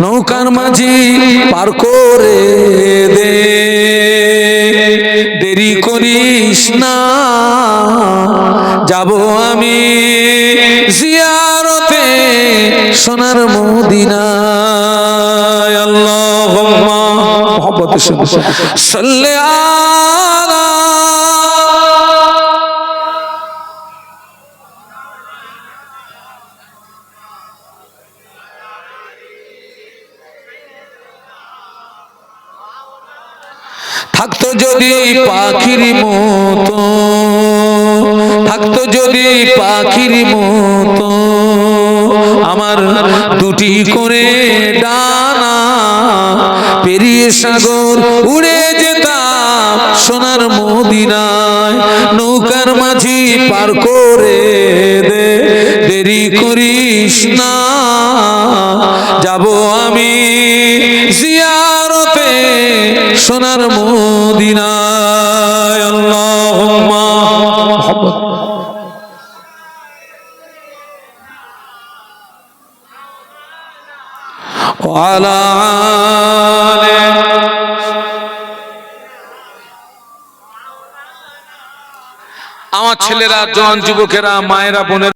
নৌকার মাঝি পার করে দে। দেরি করিস না, যাব আমি জিয়ারতে সোনার মদিনায়। আল্লাহুম্মা, মোহব্বতের সঙ্গে থাকতো যদি পাখির মতো, থাকতো যদি পাখির মতো, আমার দুটি করে ডানা পেরিয়ে সাগর উড়ে যেতাম সোনার মদিনায়, নৌকার মাঝি পার করে দে, দেরি করিস না, যাব আমি সোনার মদিনায় আমার ছেলেরা জন যুবকেরা মায়েরা বোনের